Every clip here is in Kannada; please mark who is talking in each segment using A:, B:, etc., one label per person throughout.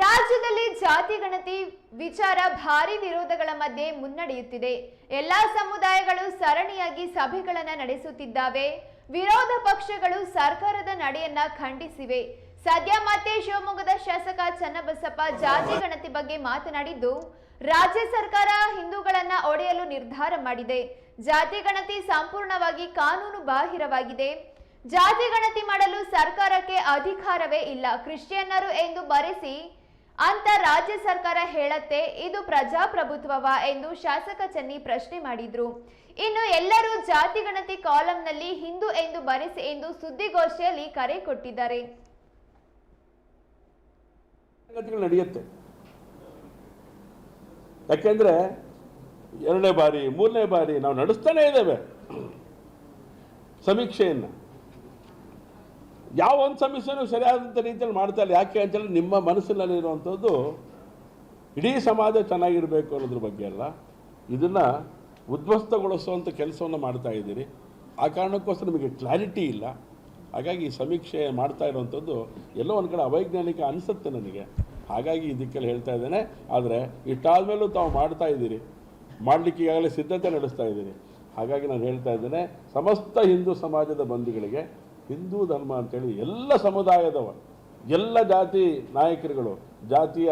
A: ರಾಜ್ಯದಲ್ಲಿ ಜಾತಿ ಗಣತಿ ವಿಚಾರ ಭಾರಿ ವಿರೋಧಗಳ ಮಧ್ಯೆ ಮುನ್ನಡೆಯುತ್ತಿದೆ. ಎಲ್ಲಾ ಸಮುದಾಯಗಳು ಸರಣಿಯಾಗಿ ಸಭೆಗಳನ್ನು ನಡೆಸುತ್ತಿದ್ದಾವೆ. ವಿರೋಧ ಪಕ್ಷಗಳು ಸರ್ಕಾರದ ನಡೆಯನ್ನ ಖಂಡಿಸಿವೆ. ಸದ್ಯ ಮತ್ತೆ ಶಿವಮೊಗ್ಗದ ಶಾಸಕ ಚನ್ನಬಸಪ್ಪ ಜಾತಿ ಗಣತಿ ಬಗ್ಗೆ ಮಾತನಾಡಿದ್ದು, ರಾಜ್ಯ ಸರ್ಕಾರ ಹಿಂದೂಗಳನ್ನ ಒಡೆಯಲು ನಿರ್ಧಾರ ಮಾಡಿದೆ. ಜಾತಿ ಗಣತಿ ಸಂಪೂರ್ಣವಾಗಿ ಕಾನೂನು ಬಾಹಿರವಾಗಿದೆ. ಜಾತಿ ಗಣತಿ ಮಾಡಲು ಸರ್ಕಾರಕ್ಕೆ ಅಧಿಕಾರವೇ ಇಲ್ಲ. ಕ್ರಿಶ್ಚಿಯನ್ನರು ಎಂದು ಬರೆಸಿ ಅಂತ ರಾಜ್ಯ ಸರ್ಕಾರ ಹೇಳತ್ತೆ, ಇದು ಪ್ರಜಾಪ್ರಭುತ್ವವ ಎಂದು ಶಾಸಕ ಚನ್ನಿ ಪ್ರಶ್ನೆ ಮಾಡಿದ್ರು. ಇನ್ನು ಎಲ್ಲರೂ ಜಾತಿ ಗಣತಿ ಕಾಲಂನಲ್ಲಿ ಹಿಂದೂ ಎಂದು ಬರೆಸಿ ಎಂದು ಸುದ್ದಿಗೋಷ್ಠಿಯಲ್ಲಿ ಕರೆ ಕೊಟ್ಟಿದ್ದಾರೆ.
B: ನಡೆಯುತ್ತೆ. ಯಾಕೆಂದ್ರೆ ಎರಡನೇ ಬಾರಿ, ಮೂರನೇ ಬಾರಿ ನಾವು ನಡೆಸ್ತಾನೆ ಇದ್ದೇವೆ. ಸಮೀಕ್ಷೆಯನ್ನು. ಯಾವ ಒಂದು ಸಮಸ್ಯೆನೂ ಸರಿಯಾದಂಥ ರೀತಿಯಲ್ಲಿ ಮಾಡ್ತಾ ಇಲ್ಲ. ಯಾಕೆ ಅಂತೇಳಿ ನಿಮ್ಮ ಮನಸ್ಸಿನಲ್ಲಿರುವಂಥದ್ದು ಇಡೀ ಸಮಾಜ ಚೆನ್ನಾಗಿರಬೇಕು ಅನ್ನೋದ್ರ ಬಗ್ಗೆ ಅಲ್ಲ. ಇದನ್ನು ಉದ್ವಸ್ತಗೊಳಿಸುವಂಥ ಕೆಲಸವನ್ನು ಮಾಡ್ತಾ ಇದ್ದೀರಿ. ಆ ಕಾರಣಕ್ಕೋಸ್ಕರ ನಿಮಗೆ ಕ್ಲಾರಿಟಿ ಇಲ್ಲ. ಹಾಗಾಗಿ ಈ ಸಮೀಕ್ಷೆ ಮಾಡ್ತಾ ಇರುವಂಥದ್ದು ಎಲ್ಲೋ ಒಂದು ಕಡೆ ಅವೈಜ್ಞಾನಿಕ ಅನಿಸುತ್ತೆ ನನಗೆ. ಹಾಗಾಗಿ ಇದಕ್ಕೆಲ್ಲ ಹೇಳ್ತಾ ಇದ್ದೇನೆ. ಆದರೆ ಇಷ್ಟಾದಮೇಲೂ ತಾವು ಮಾಡ್ತಾ ಇದ್ದೀರಿ. ಮಾಡಲಿಕ್ಕೆ ಈಗಾಗಲೇ ಸಿದ್ಧತೆ ನಡೆಸ್ತಾ ಇದ್ದೀರಿ. ಹಾಗಾಗಿ ನಾನು ಹೇಳ್ತಾ ಇದ್ದೇನೆ, ಸಮಸ್ತ ಹಿಂದೂ ಸಮಾಜದ ಬಂಧುಗಳಿಗೆ ಹಿಂದೂ ಧರ್ಮ ಅಂತೇಳಿ ಎಲ್ಲ ಸಮುದಾಯದವ ಎಲ್ಲ ಜಾತಿ ನಾಯಕರುಗಳು, ಜಾತಿಯ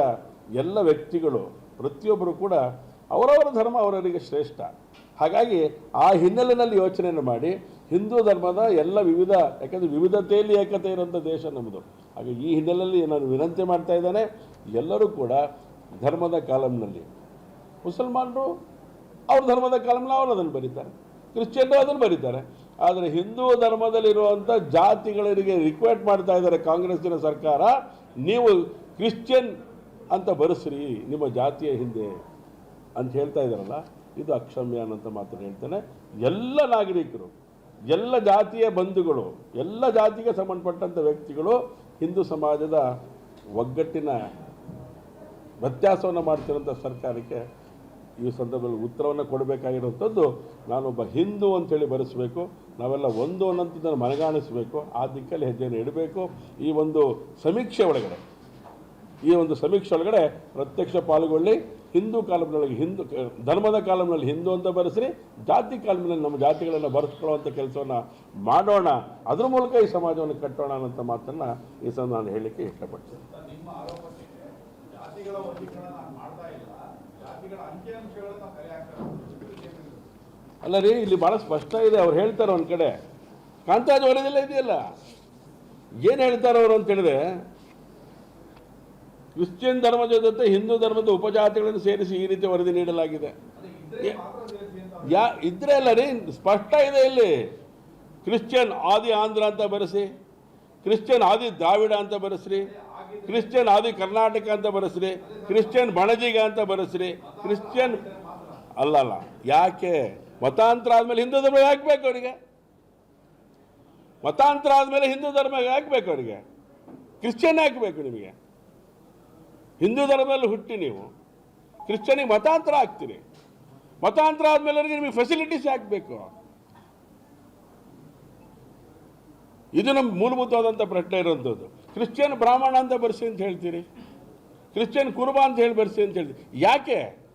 B: ಎಲ್ಲ ವ್ಯಕ್ತಿಗಳು, ಪ್ರತಿಯೊಬ್ಬರು ಕೂಡ ಅವರವರ ಧರ್ಮ ಅವರವರಿಗೆ ಶ್ರೇಷ್ಠ. ಹಾಗಾಗಿ ಆ ಹಿನ್ನೆಲೆಯಲ್ಲಿ ಯೋಚನೆಯನ್ನು ಮಾಡಿ, ಹಿಂದೂ ಧರ್ಮದ ಎಲ್ಲ ವಿವಿಧ, ಯಾಕಂದರೆ ವಿವಿಧತೆಯಲ್ಲಿ ಏಕತೆ ಇರುವಂಥ ದೇಶ ನಮ್ಮದು. ಹಾಗೆ ಈ ಹಿನ್ನೆಲೆಯಲ್ಲಿ ನಾನು ವಿನಂತಿ ಮಾಡ್ತಾ ಇದ್ದೇನೆ, ಎಲ್ಲರೂ ಕೂಡ ಧರ್ಮದ ಕಾಲಂನಲ್ಲಿ. ಮುಸಲ್ಮಾನರು ಅವ್ರ ಧರ್ಮದ ಕಾಲಂನ ಅವರು ಅದನ್ನು ಬರೀತಾರೆ, ಕ್ರಿಶ್ಚಿಯನ್ರು ಅದನ್ನು ಬರೀತಾರೆ. ಆದರೆ ಹಿಂದೂ ಧರ್ಮದಲ್ಲಿರುವಂಥ ಜಾತಿಗಳಿಗೆ ರಿಕ್ವೆಸ್ಟ್ ಮಾಡ್ತಾ ಇದ್ದಾರೆ ಕಾಂಗ್ರೆಸ್ಸಿನ ಸರ್ಕಾರ, ನೀವು ಕ್ರಿಶ್ಚಿಯನ್ ಅಂತ ಬರೆಸ್ರಿ, ನಿಮ್ಮ ಜಾತಿಯ ಹಿಂದೆ ಅಂತ ಹೇಳ್ತಾ ಇದ್ದಾರಲ್ಲ, ಇದು ಅಕ್ಷಮ್ಯ ಅನ್ನೋಂಥ ಮಾತನ್ನು ಹೇಳ್ತೇನೆ. ಎಲ್ಲ ನಾಗರಿಕರು, ಎಲ್ಲ ಜಾತಿಯ ಬಂಧುಗಳು, ಎಲ್ಲ ಜಾತಿಗೆ ಸಂಬಂಧಪಟ್ಟಂಥ ವ್ಯಕ್ತಿಗಳು ಹಿಂದೂ ಸಮಾಜದ ಒಗ್ಗಟ್ಟಿನ ವ್ಯತ್ಯಾಸವನ್ನು ಮಾಡ್ತಿರೋಂಥ ಸರ್ಕಾರಕ್ಕೆ ಈ ಸಂದರ್ಭದಲ್ಲಿ ಉತ್ತರವನ್ನು ಕೊಡಬೇಕಾಗಿರುವಂಥದ್ದು ನಾನೊಬ್ಬ ಹಿಂದೂ ಅಂತೇಳಿ ಬರೆಸಬೇಕು. ನಾವೆಲ್ಲ ಒಂದು ಅನ್ನೋಂಥದ್ದನ್ನು ಮನಗಾಣಿಸಬೇಕು, ಆ ದಿಕ್ಕಲ್ಲಿ ಹೆಜ್ಜೆಯನ್ನು ಇಡಬೇಕು. ಈ ಒಂದು ಸಮೀಕ್ಷೆ ಒಳಗಡೆ, ಈ ಒಂದು ಸಮೀಕ್ಷೆ ಒಳಗಡೆ ಪ್ರತ್ಯಕ್ಷ ಪಾಲ್ಗೊಳ್ಳಿ, ಹಿಂದೂ ಕಾಲಮ್ನೊಳಗೆ ಹಿಂದೂ, ಧರ್ಮದ ಕಾಲಮ್ನಲ್ಲಿ ಹಿಂದೂ ಅಂತ ಬರೆಸ್ರಿ, ಜಾತಿ ಕಾಲಮ್ನಲ್ಲಿ ನಮ್ಮ ಜಾತಿಗಳನ್ನು ಬರೆಸ್ಕೊಳ್ಳುವಂಥ ಕೆಲಸವನ್ನು ಮಾಡೋಣ. ಅದ್ರ ಮೂಲಕ ಈ ಸಮಾಜವನ್ನು ಕಟ್ಟೋಣ ಅನ್ನೋಂಥ ಮಾತನ್ನು ಈ ಸಹ ನಾನು ಹೇಳಲಿಕ್ಕೆ ಇಷ್ಟಪಡ್ತೀನಿ.
C: ಜಾತಿಗಳ ಜಾತಿಗಳ ಅಂಕಿಅಂಶಗಳನ್ನ
B: ಅಲ್ಲ ರೀ ಇಲ್ಲಿ ಭಾಳ ಸ್ಪಷ್ಟ ಇದೆ, ಅವ್ರು ಹೇಳ್ತಾರೆ ಒಂದು ಕಡೆ. ಕಾಂತಾಜ್ ವರದಿಲ್ಲ ಇದೆಯಲ್ಲ? ಏನು ಹೇಳ್ತಾರೆ ಅವರು ಅಂತ ಹೇಳಿದ್ರೆ, ಕ್ರಿಶ್ಚಿಯನ್ ಧರ್ಮದ ಜೊತೆ ಹಿಂದೂ ಧರ್ಮದ ಉಪಜಾತಿಗಳನ್ನು ಸೇರಿಸಿ ಈ ರೀತಿ ವರದಿ ನೀಡಲಾಗಿದೆ. ಯಾ, ಇದ್ರೆ ಅಲ್ಲ ರೀ ಸ್ಪಷ್ಟ ಇದೆ ಇಲ್ಲಿ. ಕ್ರಿಶ್ಚಿಯನ್ ಆದಿ ಆಂಧ್ರ ಅಂತ ಬರೆಸಿ, ಕ್ರಿಶ್ಚಿಯನ್ ಆದಿ ದ್ರಾವಿಡ ಅಂತ ಬರೆಸ್ರಿ, ಕ್ರಿಶ್ಚಿಯನ್ ಆದಿ ಕರ್ನಾಟಕ ಅಂತ ಬರೆಸ್ರಿ, ಕ್ರಿಶ್ಚಿಯನ್ ಬಣಜಿಗ ಅಂತ ಬರೆಸ್ರಿ, ಕ್ರಿಶ್ಚಿಯನ್ ಅಲ್ಲ ಅಲ್ಲ ಯಾಕೆ? ಮತಾಂತರ ಆದಮೇಲೆ ಹಿಂದೂ ಧರ್ಮ ಯಾಕೆ ಬೇಕು ಅವರಿಗೆ? ಮತಾಂತರ ಆದಮೇಲೆ ಹಿಂದೂ ಧರ್ಮ ಯಾಕೆ ಬೇಕು ಅವರಿಗೆ? ಕ್ರಿಶ್ಚಿಯನ್ ಯಾಕೆ ಬೇಕು ನಿಮಗೆ? ಹಿಂದೂ ಧರ್ಮದಲ್ಲಿ ಹುಟ್ಟಿ ನೀವು. ಕ್ರಿಶ್ಚಿಯನಿಗೆ ಮತಾಂತರ ಆಗ್ತೀರಿ. ಮತಾಂತರ ಆದಮೇಲೆ ಅವರಿಗೆ ನಿಮಗೆ ಫೆಸಿಲಿಟೀಸ್ ಹಾಕಬೇಕು ಬೇಕು ಇದು ನಮ್ಮ ಮೂಲಭೂತವಾದಂಥ ಪ್ರಶ್ನೆ ಇರುವಂಥದ್ದು ಕ್ರಿಶ್ಚಿಯನ್ ಬ್ರಾಹ್ಮಣ ಅಂತ ಬರ್ಸಿ ಅಂತ ಹೇಳ್ತೀರಿ? ಕ್ರಿಶ್ಚಿಯನ್ ಕುರುಬ ಅಂತ ಹೇಳಿ ಬರ್ಸಿ ಅಂತ ಹೇಳ್ತೀರಿ? ಯಾಕೆ?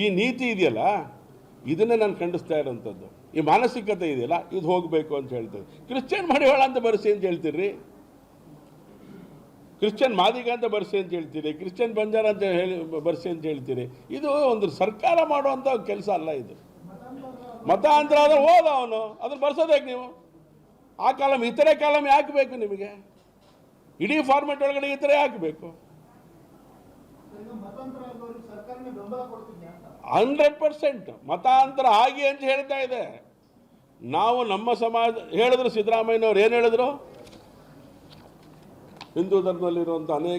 B: ಈ ನೀತಿ ಇದೆಯಲ್ಲ, ಇದನ್ನೇ ನಾನು ಖಂಡಿಸ್ತಾ ಇರೋಂಥದ್ದು. ಈ ಮಾನಸಿಕತೆ ಇದೆಯಲ್ಲ, ಇದು ಹೋಗಬೇಕು ಅಂತ ಹೇಳ್ತೀವಿ. ಕ್ರಿಶ್ಚಿಯನ್ ಮಡಿವಾಳ ಅಂತ ಬರ್ಸಿ ಅಂತ ಹೇಳ್ತೀರಿ? ಕ್ರಿಶ್ಚಿಯನ್ ಮಾದಿಗ ಅಂತ ಬರ್ಸಿ ಅಂತ ಹೇಳ್ತೀರಿ? ಕ್ರಿಶ್ಚಿಯನ್ ಬಂಜಾರ ಅಂತ ಹೇಳಿ ಬರ್ಸಿ ಅಂತ ಹೇಳ್ತೀರಿ? ಇದು ಒಂದು ಸರ್ಕಾರ ಮಾಡುವಂಥ ಕೆಲಸ ಅಲ್ಲ ಇದು. ಮತಾಂತರ ಆದರೆ ಹೋದ ಅವನು ಅದನ್ನು ಬರ್ಸೋದೇಕೆ ನೀವು? ಆ ಕಾಲಮ್ ಇತರೆ ಕಾಲಮ್ ಯಾಕೆ ಬೇಕು ನಿಮಗೆ? ಇಡೀ ಫಾರ್ಮೆಟ್ ಒಳಗಡೆ ಇತರೆ ಯಾಕೆ ಬೇಕು? ಹಂಡ್ರೆಡ್ ಪರ್ಸೆಂಟ್ ಮತಾಂತರ ಆಗಿ ಅಂತ ಹೇಳ್ತಾ ಇದೆ. ನಾವು ನಮ್ಮ ಸಮಾಜ, ಹೇಳಿದ್ರು ಸಿದ್ದರಾಮಯ್ಯನವ್ರು ಏನು ಹೇಳಿದ್ರು? ಹಿಂದೂ ಧರ್ಮದಲ್ಲಿರುವಂಥ ಅನೇಕ